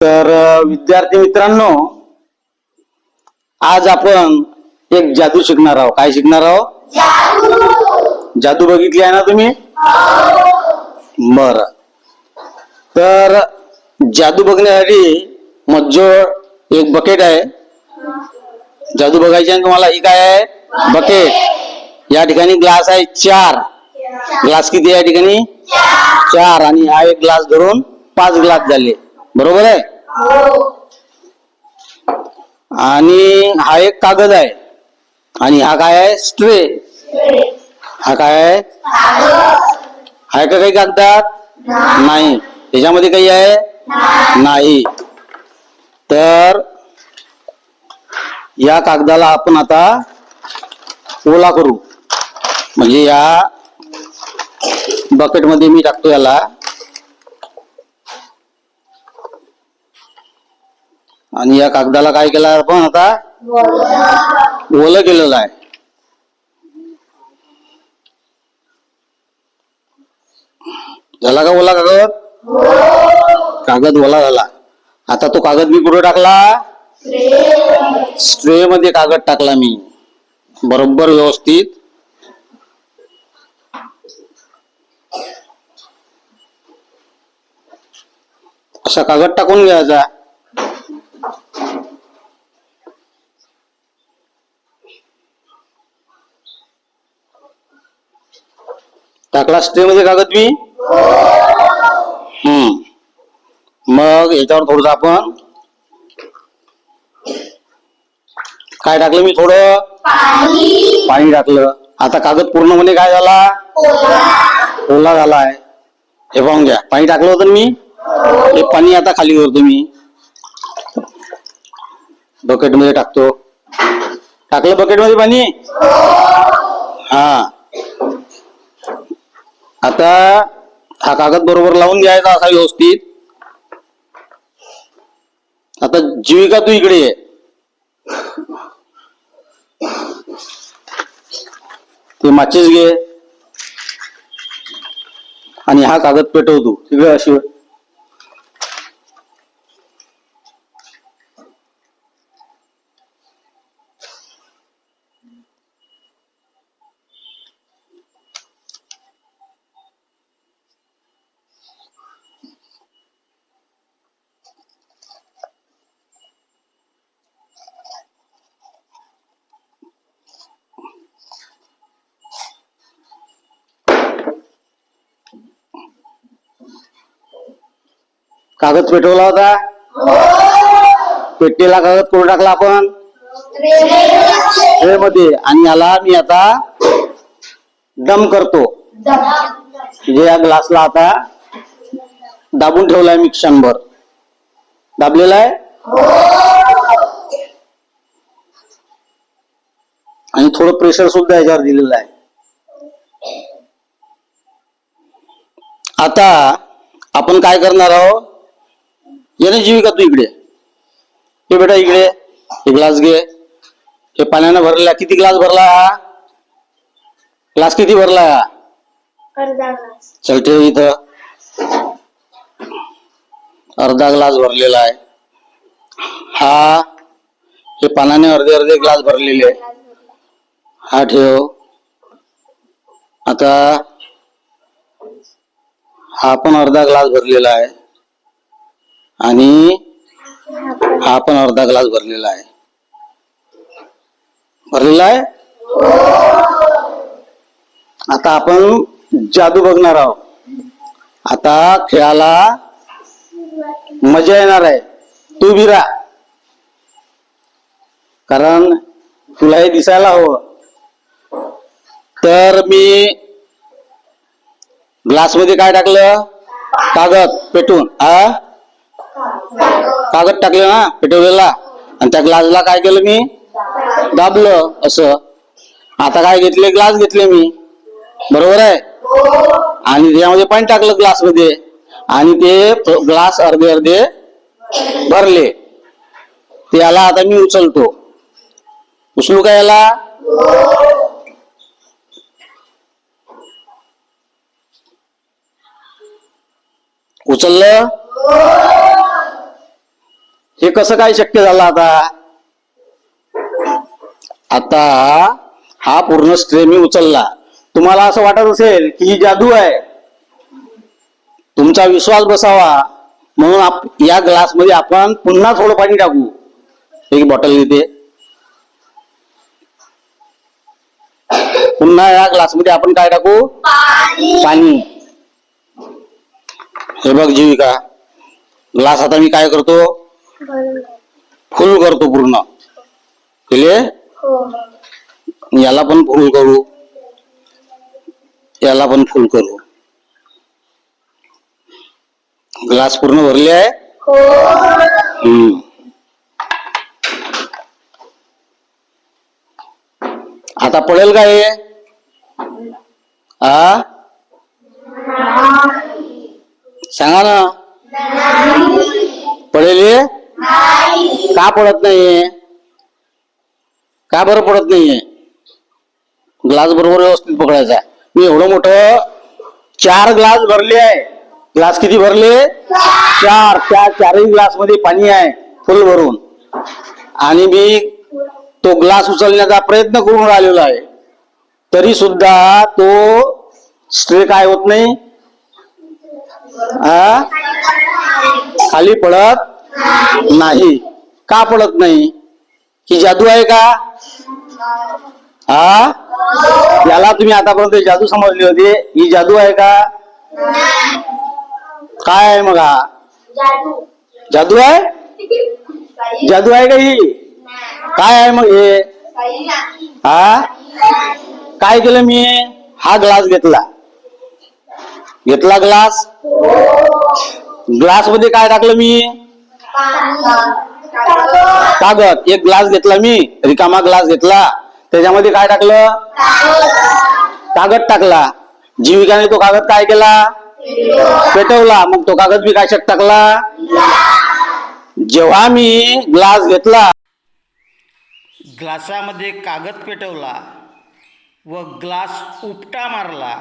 तर विद्यार्थी मित्रांनो आज आपण एक जादू शिकणार आहोत. काय शिकणार आहोत? जादू. बघितली आहे ना तुम्ही? बर. तर जादू बघण्यासाठी मज्जोड एक बकेट आहे. जादू बघायची आहे तुम्हाला? ही काय आहे? बकेट या ठिकाणी ग्लास आहे चार. ग्लास किती या ठिकाणी? चार. आणि हा एक ग्लास धरून पाच ग्लास झाले. बरोबर आहे? आणि हा एक कागद आहे. आणि हा काय आहे? स्ट्रे. हा काय आहे? आहे का काही कागदात? नाही. त्याच्यामध्ये काही आहे? नाही. तर या कागदाला आपण आता ओला करू. म्हणजे या बकेटमध्ये मी टाकतो याला. आणि या कागदाला काय केलं आपण आता? ओलं केलेलं आहे. झाला का ओला कागद? कागद ओला झाला. आता तो कागद मी कुठे टाकला? स्ट्रे मध्ये कागद टाकला मी. बरोबर व्यवस्थित. असा कागद टाकून घ्यायचा. टाकला स्ट्रे मध्ये कागद मी हम्म मग याच्यावर थोडस आपण काय टाकलं मी थोडं पाणी टाकलं आता कागद पूर्णपणे काय झाला ओला झाला आहे हे पाहून घ्या पाणी टाकलं होतं ना मी हे पाणी आता खाली करतो मी बकेटमध्ये टाकतो टाकलं बकेटमध्ये पाणी हा आता हा कागद बरोबर लावून घ्यायचा असा व्यवस्थित. आता जीविका तू इकडे ये. ते माचीस घे. आणि हा कागद पेटव तू. तिकडे अशी. कागद पेटवला होता? पेटलेला कागद कुठे टाकला आपण? मध्ये आणि याला मी आता दम करतो. म्हणजे या ग्लासला आता दाबून ठेवलाय मी क्षणभर. दाबलेला आहे? आणि थोडं प्रेशर सुद्धा याच्यावर दिलेलं आहे. आता आपण काय करणार आहोत? याने जीविका तू इकडे. हे बेटा इकडे हे ग्लास घे. हे पाण्यानं भरलेला किती ग्लास भरला? हा ग्लास किती भरला? हा अर्धा ग्लास. चल ठेव इथं. अर्धा ग्लास भरलेला आहे. हा हे पाण्याने अर्धे अर्धे ग्लास भरलेले. आहे हा ठेव. आता हा पण अर्धा ग्लास भरलेला आहे. आणि हा पण अर्धा ग्लास भरलेला आहे. भरलेला आहे? आता आपण जादू बघणार आहोत. आता खेळाला मजा येणार आहे. तू भी राहा. कारण तुला हे दिसायला हवं. तर मी ग्लासमध्ये काय टाकलं? कागद पेटून. हा कागद टाकले ना पेटवलेला. आणि त्या ग्लासला काय केलं मी? दाबलं असं. आता काय घेतले? ग्लास घेतले मी. बरोबर आहे? आणि त्यामध्ये पाणी टाकलं ग्लासमध्ये आणि ते ग्लास अर्धे अर्धे भरले. ते याला आता मी उचलतो. उचलू का याला? उचललं? हे कसं काय शक्य झालं आता? आता हा पूर्ण स्ट्रे मी उचलला. तुम्हाला असं वाटत असेल की ही जादू आहे. तुमचा विश्वास बसावा. म्हणून आप- या ग्लासमध्ये आपण पुन्हा थोडं पाणी टाकू. एक बॉटल घेते पुन्हा या ग्लासमध्ये आपण काय टाकू? पाणी. हे बघ जीविका. ग्लास आता मी काय करतो? फुल करतो पूर्ण. केले हो. याला पण फुल करू. याला पण फुल करू. ग्लास पूर्ण भरले आहे? हो. आता पडेल का हे? आ? सांगा ना. पडेल हे? का पडत नाहीये? का बरं पडत नाहीये? ग्लास बरोबर व्यवस्थित पकडायचा. मी एवढं मोठं चार ग्लास भरले आहे. ग्लास किती भरले? चार. त्या चारही ग्लासमध्ये पाणी आहे फुल भरून. आणि मी तो ग्लास उचलण्याचा प्रयत्न करून राहिलेला आहे. तरी सुद्धा तो स्ट्रे काय होत नाही? आ? खाली पडत नाही. का पडत नाही? ही जादू आहे का? हा याला तुम्ही आतापर्यंत जादू समजली होती. ही जादू आहे का? काय आहे मग हा? जादू जादू आहे? जादू आहे का ही? काय आहे मग हे? हा काय केलं मी? हा ग्लास घेतला. घेतला ग्लास? ग्लासमध्ये काय टाकलं मी? कागद. एक ग्लास घेतला मी रिकामा ग्लास घेतला. त्याच्यामध्ये काय टाकलं? कागद टाकला. जीविकाने तो कागद काय केला? पेटवला. मग तो कागद मी कशात टाकला? जेव्हा मी ग्लास घेतला ग्लासामध्ये कागद पेटवला व ग्लास उपटा मारला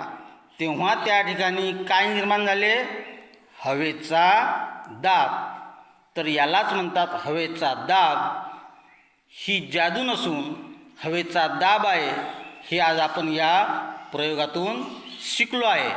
तेव्हा त्या ठिकाणी काय निर्माण झाले? हवेचा दाब. तर यालाच म्हणतात हवेचा दाब. ही जादू नसून हवेचा दाब आहे. हे आज आपण या प्रयोगातून शिकलो आहे.